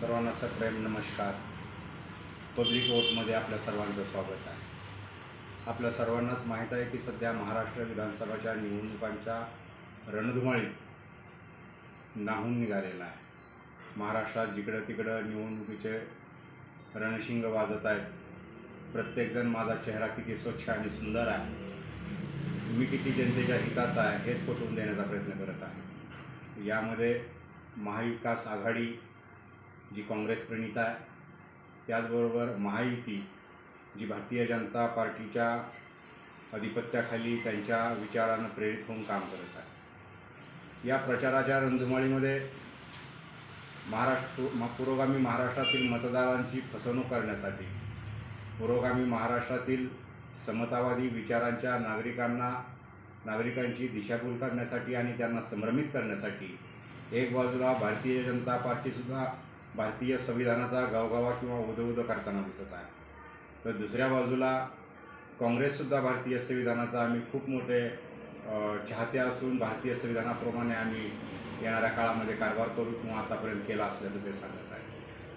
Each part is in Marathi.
सर्वांना सप्रेम नमस्कार. पब्लिक वोटमध्ये आपल्या सर्वांचं स्वागत आहे. आपल्या सर्वांनाच माहीत आहे की सध्या महाराष्ट्र विधानसभाच्या निवडणुकांच्या रणधुमाळीत नाहून निघालेला आहे. महाराष्ट्रात जिकडं तिकडं निवडणुकीचे रणशिंग वाजत आहेत. प्रत्येकजण माझा चेहरा किती स्वच्छ आणि सुंदर आहे. मी किती जनतेच्या हिताचा आहे हेच पटवून देण्याचा प्रयत्न करत आहे. यामध्ये महाविकास आघाडी जी काँग्रेस प्रणित आहे त्याचबरोबर महायुती जी भारतीय जनता पार्टीच्या अधिपत्याखाली त्यांच्या विचारानं प्रेरित होऊन काम करत आहे. या प्रचाराच्या रणधुमाळीमध्ये महाराष्ट्र म- पुरोगामी महाराष्ट्रातील मतदारांची फसवणूक करण्यासाठी पुरोगामी महाराष्ट्रातील समतावादी विचारांच्या नागरिकांना नागरिकांची दिशाभूल करण्यासाठी आणि त्यांना संभ्रमित करण्यासाठी एक बाजूला भारतीय जनता पार्टीसुद्धा भारतीय संविधानाचा गावगावा किंवा उदो उदो करताना दिसत आहे. तर दुसऱ्या बाजूला काँग्रेससुद्धा भारतीय संविधानाचा आम्ही खूप मोठे चाहते असून भारतीय संविधानाप्रमाणे आम्ही येणाऱ्या काळामध्ये कारभार करू किंवा आतापर्यंत केला असल्याचं ते सांगत आहे.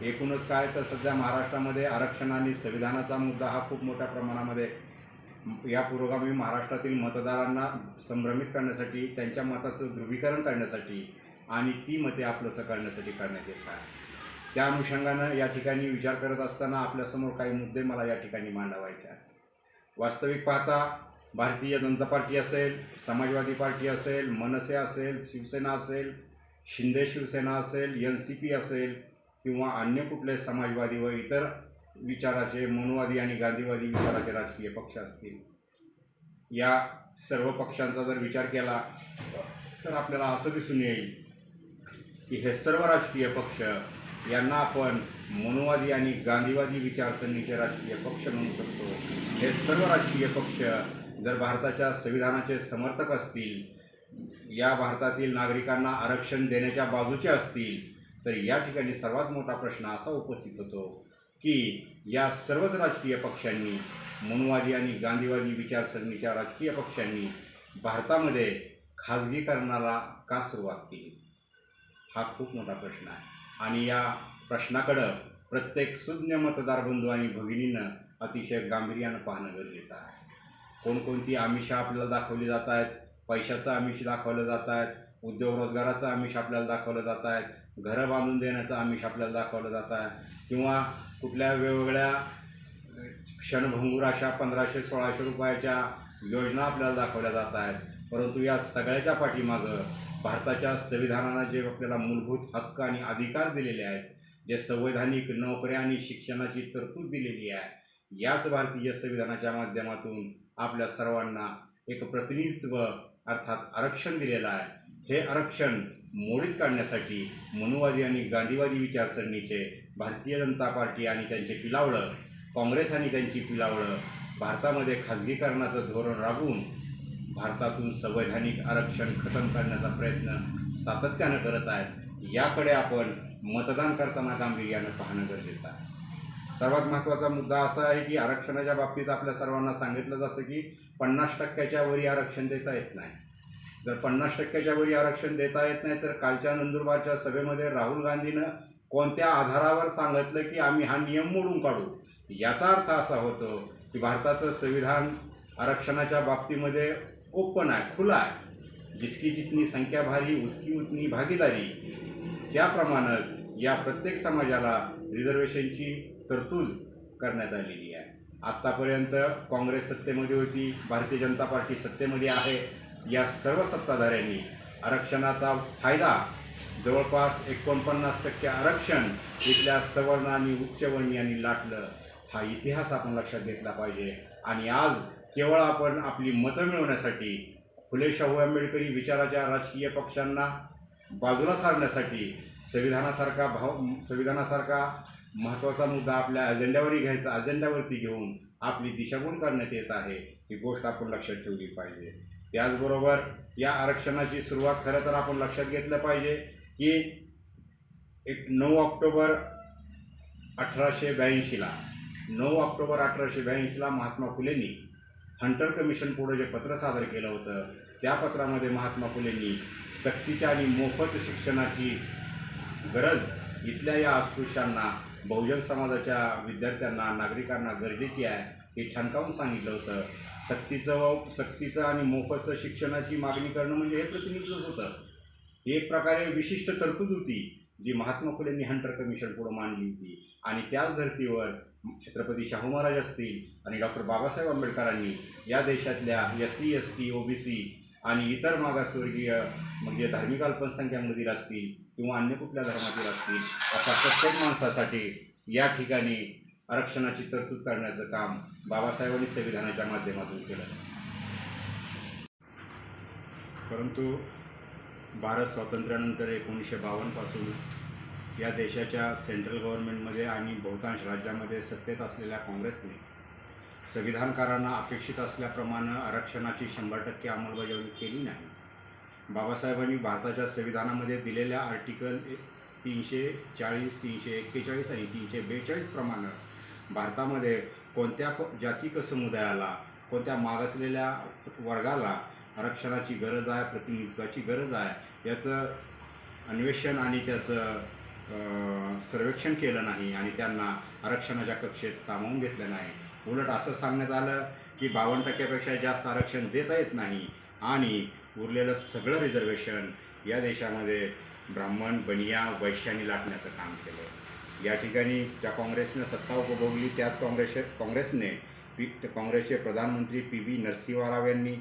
एकूणच काय तर सध्या महाराष्ट्रामध्ये आरक्षण आणि संविधानाचा मुद्दा हा खूप मोठ्या प्रमाणामध्ये या पुरोगामी महाराष्ट्रातील मतदारांना संभ्रमित करण्यासाठी त्यांच्या मताचं ध्रुवीकरण करण्यासाठी आणि ती मते आपलंसं करण्यासाठी करण्यात येत आहे त्या अनुषंगानं या ठिकाणी विचार करत असताना आपल्यासमोर काही मुद्दे मला या ठिकाणी मांडवायचे आहेत. वास्तविक पाहता भारतीय जनता पार्टी असेल समाजवादी पार्टी असेल मनसे असेल शिवसेना असेल शिंदे शिवसेना असेल एन सी पी असेल किंवा अन्य कुठले समाजवादी व इतर विचाराचे मनुवादी आणि गांधीवादी विचाराचे राजकीय पक्ष असतील. या सर्व पक्षांचा जर विचार केला तर आपल्याला असं दिसून येईल की हे सर्व राजकीय पक्ष यांना आपण मनुवादी आणि गांधीवादी विचारसरणीचे राजकीय पक्ष म्हणू शकतो. हे सर्व राजकीय पक्ष जर भारताच्या संविधानाचे समर्थक असतील या भारतातील नागरिकांना आरक्षण देण्याच्या बाजूचे असतील तर या ठिकाणी सर्वात मोठा प्रश्न असा उपस्थित होतो की या सर्वच राजकीय पक्षांनी मनुवादी आणि गांधीवादी विचारसरणीच्या राजकीय पक्षांनी भारतामध्ये खाजगीकरणाला का सुरुवात केली? हा खूप मोठा प्रश्न आहे. आणि या प्रश्नाकडं प्रत्येक सुज्ञ मतदार बंधू आणि भगिनीनं अतिशय गांभीर्यानं पाहणं गरजेचं आहे. कोणकोणती आमिषं आपल्याला दाखवली जात आहेत? पैशाचं आमिष दाखवलं जात आहेत. उद्योग रोजगाराचं आमिष आपल्याला दाखवलं जात आहेत. घरं बांधून देण्याचं आमिष आपल्याला दाखवलं जात आहे. किंवा कुठल्या वेगवेगळ्या क्षणभंगूर अशा पंधराशे सोळाशे रुपयाच्या योजना आपल्याला दाखवल्या जात आहेत. परंतु या सगळ्याच्या पाठीमागं भारताच्या संविधानानं जे आपल्याला मूलभूत हक्क आणि अधिकार दिलेले आहेत जे संवैधानिक नोकऱ्या आणि शिक्षणाची तरतूद दिलेली आहे याच भारतीय संविधानाच्या माध्यमातून आपल्या सर्वांना एक प्रतिनिधित्व अर्थात आरक्षण दिलेलं आहे. हे आरक्षण मोडीत काढण्यासाठी मनुवादी आणि गांधीवादी विचारसरणीचे भारतीय जनता पार्टी आणि त्यांचे पिलावळं काँग्रेस आणि त्यांची पिलावळं भारतामध्ये खाजगीकरणाचं धोरण राबवून भारतातून संवैधानिक आरक्षण खतम करण्याचा प्रयत्न सातत्यानं करत आहेत याकडे आपण मतदान करताना गांभीर्यानं पाहणं गरजेचं आहे. सर्वात महत्त्वाचा मुद्दा असा आहे की आरक्षणाच्या बाबतीत आपल्या सर्वांना सांगितलं जातं की पन्नास टक्क्याच्या वरी आरक्षण देता येत नाही. जर पन्नास टक्क्याच्या वरी आरक्षण देता येत नाही तर कालच्या नंदुरबारच्या सभेमध्ये राहुल गांधीनं कोणत्या आधारावर सांगितलं की आम्ही हा नियम मोडून काढू? याचा अर्थ असा होतो की भारताचं संविधान आरक्षणाच्या बाबतीमध्ये ओपन आहे खुला आहे. जिसकी जितनी संख्या भारी उसकी उतनी भागीदारी. त्याप्रमाणेच या प्रत्येक समाजाला रिझर्वेशनची तरतूद करण्यात आलेली आहे. आत्तापर्यंत काँग्रेस सत्तेमध्ये होती भारतीय जनता पार्टी सत्तेमध्ये आहे. या सर्व सत्ताधाऱ्यांनी आरक्षणाचा फायदा जवळपास एकोणपन्नास टक्के आरक्षण इथल्या सवर्ण आणि उच्चवर्णीयांनी लाटलं. हा इतिहास आपण लक्षात घेतला पाहिजे. आणि आज केवळ आपण आपली मतं मिळवण्यासाठी फुले शाहू आंबेडकरी विचाराच्या राजकीय पक्षांना बाजूला सारण्यासाठी संविधानासारखा भाव संविधानासारखा महत्त्वाचा मुद्दा आपल्या अजेंड्यावरही घ्यायचा अजेंड्यावरती घेऊन आपली दिशाभूल करण्यात येत आहे ही गोष्ट आपण लक्षात ठेवली पाहिजे. त्याचबरोबर या आरक्षणाची सुरुवात खरं तर आपण लक्षात घेतलं पाहिजे की एक नऊ ऑक्टोबर अठराशे ब्याऐंशीला नऊ ऑक्टोबर अठराशे ब्याऐंशीला महात्मा फुलेंनी हंटर कमिशन पुढं जे पत्र सादर केलं होतं त्या पत्रामध्ये महात्मा फुलेंनी सक्तीच्या आणि मोफत शिक्षणाची गरज इथल्या या अस्पृश्यांना बहुजन समाजाच्या विद्यार्थ्यांना नागरिकांना गरजेची आहे हे ठणकावून सांगितलं होतं. सक्तीचं व सक्तीचं आणि मोफतचं शिक्षणाची मागणी करणं म्हणजे हे प्रतिनिधित्वच होतं. ही एक प्रकारे विशिष्ट तरतूद होती जी महात्मा फुलेंनी हंटर कमिशन पुढं मांडली होती. आणि त्याच धर्तीवर छत्रपती शाहू महाराज असतील आणि डॉक्टर बाबासाहेब आंबेडकरांनी या देशातल्या S C S T O B C आणि इतर मागासवर्गीय म्हणजे धार्मिक अल्पसंख्यामधील असतील किंवा अन्य कुठल्या धर्मातील असतील अशा प्रत्येक माणसासाठी या ठिकाणी आरक्षणाची तरतूद करण्याचं काम बाबासाहेबांनी संविधानाच्या माध्यमातून केलं. परंतु भारत स्वातंत्र्यानंतर एकोणीसशे बावन्नपासून या देशाच्या सेंट्रल गव्हर्नमेंटमध्ये आणि बहुतांश राज्यामध्ये सत्तेत असलेल्या काँग्रेसने संविधानकारांना अपेक्षित असल्याप्रमाणे आरक्षणाची शंभर टक्के अंमलबजावणी केली नाही. बाबासाहेबांनी भारताच्या संविधानामध्ये दिलेल्या आर्टिकल तीनशे चाळीस तीनशे एक्केचाळीस आणि तीनशे बेचाळीसप्रमाणे भारतामध्ये कोणत्या क- समुदायाला कोणत्या मागासलेल्या वर्गाला आरक्षणाची गरज आहे प्रतिनिधित्वाची गरज आहे याचं अन्वेषण आणि त्याचं सर्वेक्षण केलं नाही आणि त्यांना आरक्षणाच्या कक्षेत सामावून घेतलं नाही. उलट असं सांगण्यात आलं की बावन्न टक्क्यापेक्षा जास्त आरक्षण देता येत नाही आणि उरलेलं सगळं रिझर्वेशन या देशामध्ये ब्राह्मण बनिया वैश्यानी लाटण्याचं काम केलं. या ठिकाणी ज्या काँग्रेसनं सत्ता उपभोगली त्याच काँग्रेस काँग्रेसने पी काँग्रेसचे प्रधानमंत्री पी व्ही नरसिंहराव यांनी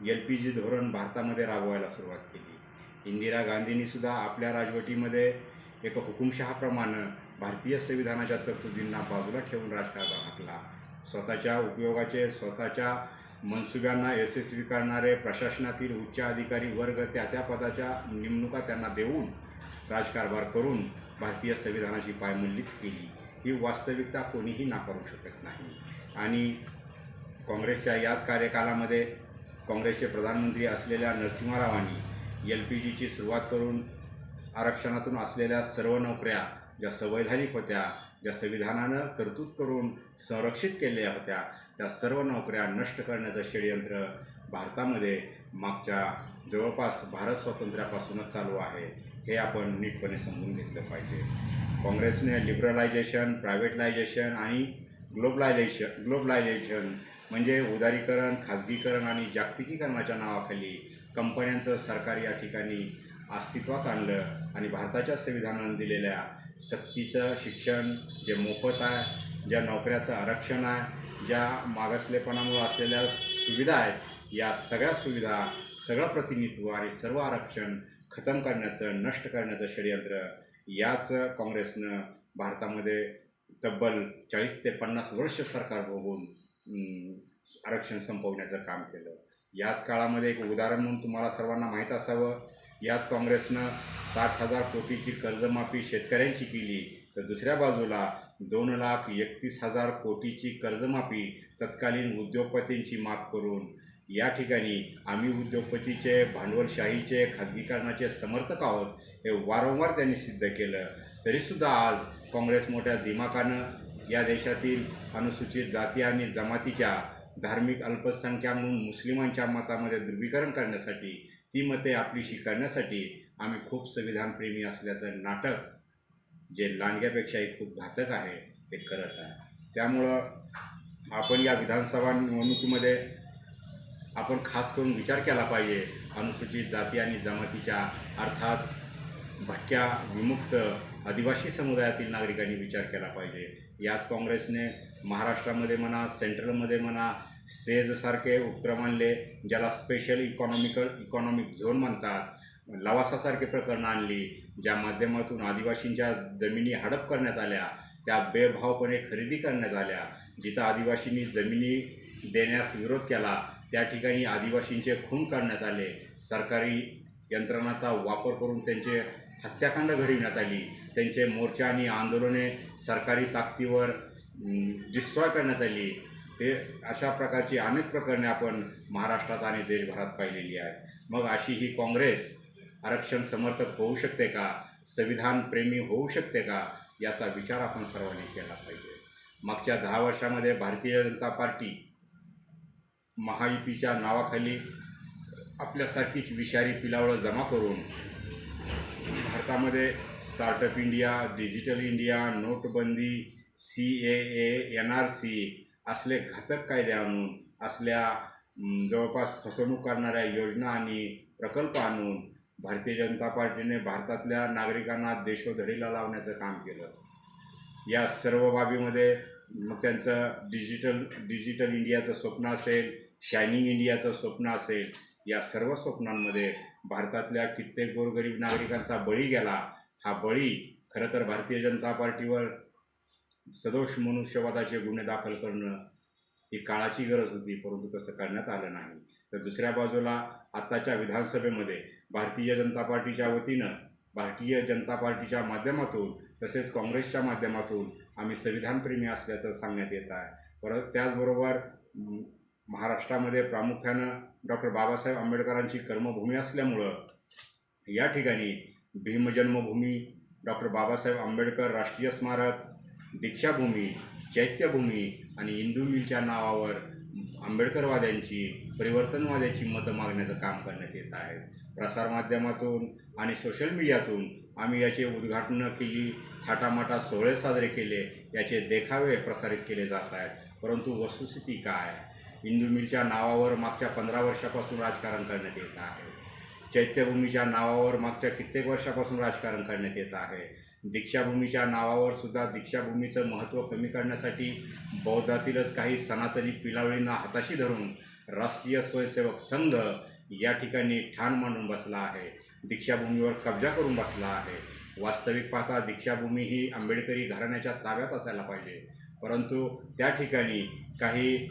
एल पी जी धोरण भारतामध्ये राबवायला सुरुवात केली. इंदिरा गांधींनी सुद्धा आपल्या राजवटीमध्ये एक हुकुमशहाप्रमाणे भारतीय संविधानाच्या तरतुदींना बाजूला ठेवून राजकारण हाकला. स्वतःच्या उपयोगाचे स्वतःच्या मनसुब्यांना यशस्वी करणारे प्रशासनातील उच्च अधिकारी वर्ग त्या त्या पदाच्या नेमणुका त्यांना देऊन राजकारभार करून भारतीय संविधानाची पायमल्लीच केली. ही वास्तविकता कोणीही नाकारू शकत नाही. आणि काँग्रेसच्या याच कार्यकालामध्ये काँग्रेसचे प्रधानमंत्री असलेल्या नरसिंहरावांनी एल पी जीची सुरुवात करून आरक्षणातून असलेल्या सर्व नोकऱ्या ज्या संवैधानिक होत्या ज्या संविधानानं तरतूद करून संरक्षित केलेल्या होत्या त्या सर्व नोकऱ्या नष्ट करण्याचं षडयंत्र भारतामध्ये मागच्या जवळपास भारत स्वातंत्र्यापासूनच चालू आहे हे आपण नीटपणे समजून घेतलं पाहिजे. काँग्रेसने लिबरलायझेशन प्रायव्हेटलायझेशन आणि ग्लोबलायझेशन ग्लोबलायझेशन म्हणजे उदारीकरण खाजगीकरण आणि जागतिकीकरणाच्या नावाखाली कंपन्यांचं सरकार या ठिकाणी अस्तित्वात आणलं आणि भारताच्या संविधानानं दिलेल्या सक्तीचं शिक्षण जे मोफत आहे ज्या नोकऱ्याचं आरक्षण आहे ज्या मागासलेपणामुळे असलेल्या सुविधा आहेत या सगळ्या सुविधा सगळं प्रतिनिधित्व आणि सर्व आरक्षण खतम करण्याचं नष्ट करण्याचं षडयंत्र याच काँग्रेसनं भारतामध्ये तब्बल चाळीस ते पन्नास वर्ष सरकार भोगून आरक्षण संपवण्याचं काम केलं. याच काळामध्ये एक उदाहरण म्हणून तुम्हाला सर्वांना माहीत असावं. याच काँग्रेसनं साठ हजार कोटीची कर्जमाफी शेतकऱ्यांची केली. तर दुसऱ्या बाजूला दोन लाख एकतीस हजार कोटीची कर्जमाफी तत्कालीन उद्योगपतींची माफ करून या ठिकाणी आम्ही उद्योगपतीचे भांडवलशाहीचे खाजगीकरणाचे समर्थक आहोत हे वारंवार त्यांनी सिद्ध केलं. तरीसुद्धा आज काँग्रेस मोठ्या दिमाखानं या देशातील अनुसूचित जाती आणि जमातीच्या धार्मिक अल्पसंख्या म्हणून मुस्लिमांच्या मतामध्ये ध्रुवीकरण करण्यासाठी ती मते आपलीशी करण्यासाठी आम्ही खूप संविधानप्रेमी असल्याचं नाटक जे लांडग्यापेक्षाही खूप घातक आहे ते करत आहे. त्यामुळं आपण या विधानसभा निवडणुकीमध्ये आपण खास करून विचार केला पाहिजे अनुसूचित जाती आणि जमातीच्या अर्थात भटक्या विमुक्त आदिवासी समुदायातील नागरिकांनी विचार केला पाहिजे. याच काँग्रेसने महाराष्ट्रामध्ये म्हणा सेंट्रलमध्ये म्हणा सेजसारखे उपक्रम आणले ज्याला स्पेशल इकॉनॉमिकल इकॉनॉमिक झोन म्हणतात. लवासासारखे प्रकरणं आणली ज्या माध्यमातून आदिवासींच्या जमिनी हडप करण्यात आल्या त्या बेभावपणे खरेदी करण्यात आल्या. जिथं आदिवासींनी जमिनी देण्यास विरोध केला त्या ठिकाणी आदिवासींचे खून करण्यात आले. सरकारी यंत्रणाचा वापर करून त्यांचे हत्याकांड घडविण्यात आली. त्यांचे मोर्चे आणि आंदोलने सरकारी ताकदीवर डिस्ट्रॉय करण्यात आली. ते अशा प्रकारची अनेक प्रकरणे आपण महाराष्ट्रात आणि देशभरात पाहिलेली आहेत. मग अशी ही काँग्रेस आरक्षण समर्थक होऊ शकते का? संविधान प्रेमी होऊ शकते का? याचा विचार आपण सर्वांनी केला पाहिजे. मागच्या दहा वर्षामध्ये भारतीय जनता पार्टी महायुतीच्या नावाखाली आपल्यासारखीच विषारी पिलावळं जमा करून भारतामध्ये स्टार्टअप इंडिया डिजिटल इंडिया नोटबंदी C A A N R C असले घातक कायदे आणून असल्या जवळपास फसवणूक करणाऱ्या योजना आणि प्रकल्प आणून भारतीय जनता पार्टीने भारतातल्या नागरिकांना देशोधडीला लावण्याचं काम केलं. या सर्व बाबीमध्ये मग त्यांचं डिजिटल डिजिटल इंडियाचं स्वप्न असेल शायनिंग इंडियाचं स्वप्न असेल या सर्व स्वप्नांमध्ये भारतातल्या कित्येक गोरगरीब नागरिकांचा बळी गेला. हा बळी खरं तर भारतीय जनता पार्टीवर सदोष मनुष्यवादाचे गुन्हे दाखल करणं ही काळाची गरज होती परंतु तसं करण्यात आलं नाही. तर दुसऱ्या बाजूला आत्ताच्या विधानसभेमध्ये भारतीय जनता पार्टीच्या वतीनं भारतीय जनता पार्टीच्या माध्यमातून तसेच काँग्रेसच्या माध्यमातून आम्ही संविधानप्रेमी असल्याचं सांगण्यात येत आहे. परत त्याचबरोबर महाराष्ट्रामध्ये प्रामुख्यानं डॉक्टर बाबासाहेब आंबेडकरांची कर्मभूमी असल्यामुळं या ठिकाणी भीमजन्मभूमी डॉक्टर बाबासाहेब आंबेडकर राष्ट्रीय स्मारक दीक्षाभूमी चैत्यभूमी आणि इंदू मिलच्या नावावर आंबेडकरवाद्यांची परिवर्तनवाद्याची मतं मागण्याचं काम करण्यात येत आहे. प्रसारमाध्यमातून आणि सोशल मीडियातून आम्ही याचे उद्घाटनं केली थाटामाटा सोहळे साजरे केले याचे देखावे प्रसारित केले जात आहेत. परंतु वस्तुस्थिती काय? इंदू मिलच्या नावावर मागच्या पंधरा वर्षापासून राजकारण करण्यात येत आहे. चैत्यभूमीच्या नावावर मागच्या कित्येक वर्षापासून राजकारण करण्यात येत आहे. दीक्षाभूमीच्या नावावर सुद्धा दीक्षाभूमीचं महत्त्व कमी करण्यासाठी बौद्धातीलच काही सनातनी पिलावळींना हाताशी धरून राष्ट्रीय स्वयंसेवक संघ या ठिकाणी ठाण मांडून बसला आहे. दीक्षाभूमीवर कब्जा करून बसला आहे. वास्तविक पाहता दीक्षाभूमी ही आंबेडकरी घराण्याच्या ताब्यात असायला पाहिजे. परंतु त्या ठिकाणी काही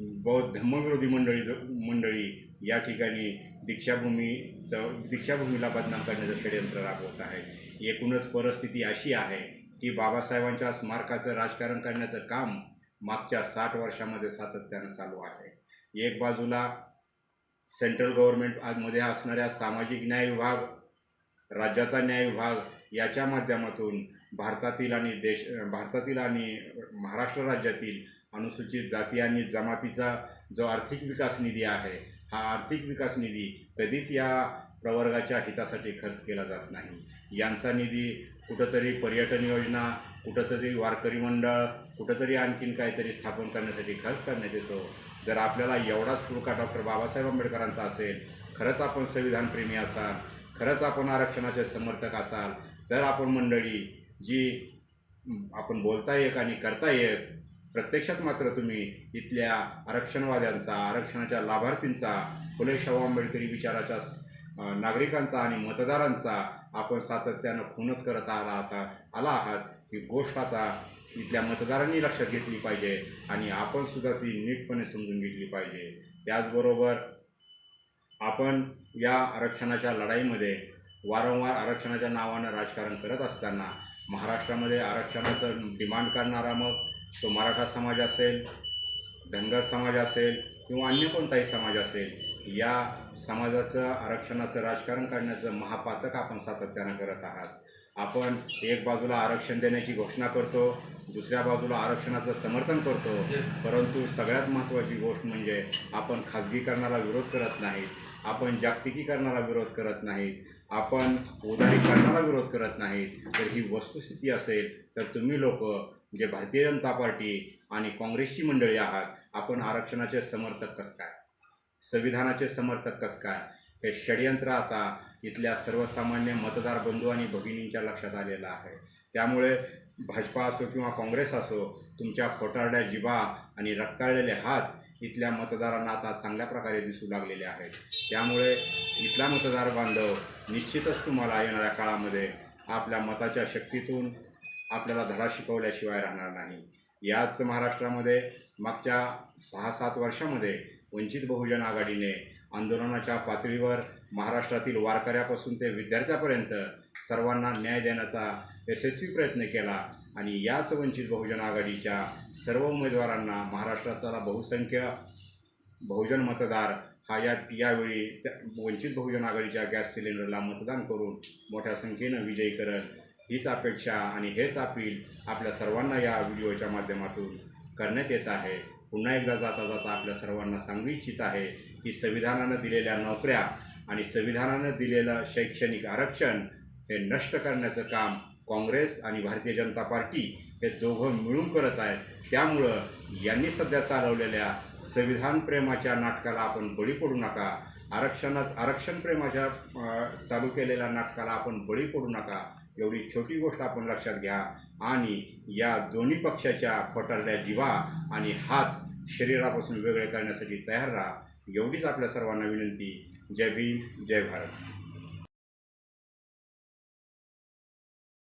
बौद्ध धम्मविरोधी मंडळी जो मंडळी या ठिकाणी दीक्षाभूमीचं दीक्षाभूमीला बदनाम करण्याचं षडयंत्र राबवत आहे. एकूणच परिस्थिती अशी आहे की बाबासाहेबांच्या स्मारकाचं राजकारण करण्याचं काम मागच्या साठ वर्षामध्ये सातत्यानं चालू आहे. एक बाजूला सेंट्रल गव्हर्नमेंटमध्ये असणाऱ्या सामाजिक न्याय विभाग राज्याचा न्याय विभाग याच्या माध्यमातून भारतातील आणि देश भारतातील आणि महाराष्ट्र राज्यातील अनुसूचित जाती आणि जमातीचा जो आर्थिक विकास निधी आहे हा आर्थिक विकास निधी कधीच या प्रवर्गाच्या हितासाठी खर्च केला जात नाही. यांचा निधी कुठंतरी पर्यटन योजना कुठंतरी वारकरी मंडळ कुठंतरी आणखीन काहीतरी स्थापन करण्यासाठी खर्च करण्यात येतो. जर आपल्याला एवढाच पुळका डॉक्टर बाबासाहेब आंबेडकरांचा असेल खरंच आपण संविधानप्रेमी असाल खरंच आपण आरक्षणाचे समर्थक असाल तर आपण मंडळी जी आपण बोलता एक आणि करता एक प्रत्यक्षात मात्र तुम्ही इथल्या आरक्षणवाद्यांचा आरक्षणाच्या लाभार्थींचा फुले शाहू आंबेडकरी विचाराच्या नागरिकांचा आणि मतदारांचा आपण सातत्यानं खूनच करत आला आता आला आहात. ही गोष्ट आता इथल्या मतदारांनी लक्षात घेतली पाहिजे आणि आपण सुद्धा ती नीटपणे समजून घेतली पाहिजे. त्याचबरोबर आपण या आरक्षणाच्या लढाईमध्ये वारंवार आरक्षणाच्या नावानं राजकारण करत असताना महाराष्ट्रामध्ये आरक्षणाचं डिमांड करणारा मग तो मराठा समाज असेल धनगर समाज असेल किंवा अन्य कोणताही समाज असेल या समाजाचं आरक्षणाचं राजकारण करण्याचं महापातक आपण सातत्यानं करत आहात. आपण एक बाजूला आरक्षण देण्याची घोषणा करतो दुसऱ्या बाजूला आरक्षणाचं समर्थन करतो. परंतु सगळ्यात महत्त्वाची गोष्ट म्हणजे आपण खाजगीकरणाला विरोध करत नाहीत. आपण जागतिकीकरणाला विरोध करत नाहीत. आपण उदारीकरणाला विरोध करत नाहीत. तर ही वस्तुस्थिती असेल तर तुम्ही लोक जे भारतीय जनता पार्टी आणि काँग्रेसची मंडळी आहात आपण आरक्षणाचे समर्थक कस काय? संविधानाचे समर्थक कसं काय? हे षडयंत्र आता इथल्या सर्वसामान्य मतदार बंधू आणि भगिनींच्या लक्षात आलेलं आहे. त्यामुळे भाजपा असो किंवा काँग्रेस असो तुमच्या खोटारड्या जिबा आणि रक्ताळलेले हात इथल्या मतदारांना आता चांगल्या प्रकारे दिसू लागलेले आहेत. त्यामुळे इथला मतदार बांधव निश्चितच तुम्हाला येणाऱ्या काळामध्ये आपल्या मताच्या शक्तीतून आपल्याला धडा शिकवल्याशिवाय राहणार नाही. याच महाराष्ट्रामध्ये मागच्या सहा सात वर्षामध्ये वंचित बहुजन आघाडीने आंदोलनाच्या पातळीवर महाराष्ट्रातील वारकऱ्यापासून ते विद्यार्थ्यापर्यंत सर्वांना न्याय देण्याचा यशस्वी प्रयत्न केला आणि याच वंचित बहुजन आघाडीच्या सर्व उमेदवारांना महाराष्ट्रातला बहुसंख्य बहुजन मतदार हा या यावेळी त्या वंचित बहुजन आघाडीच्या गॅस सिलेंडरला मतदान करून मोठ्या संख्येनं विजयी करत हीच अपेक्षा आणि हेच अपील आपल्या सर्वांना या व्हिडिओच्या माध्यमातून करण्यात येत आहे. पुन्हा एकदा जाता जाता आपल्या सर्वांना सांगू इच्छित आहे की संविधानानं दिलेल्या नोकऱ्या आणि संविधानानं दिलेलं शैक्षणिक आरक्षण हे नष्ट करण्याचं काम काँग्रेस आणि भारतीय जनता पार्टी हे दोघं मिळून करत आहेत. त्यामुळं यांनी सध्या चालवलेल्या संविधान प्रेमाच्या नाटकाला आपण बळी पडू नका. आरक्षणात आरक्षण प्रेमाच्या चालू केलेल्या नाटकाला आपण बळी पडू नका. एवढी छोटी गोष्ट आपण लक्षात घ्या. आणि या दोन्ही पक्षाच्या खोटारड्या जीवा आणि हात शरीरापासून वेगळे करण्यासाठी तयार राहा. एवढीच आपल्या सर्वांना विनंती. जय भीम जय भारत.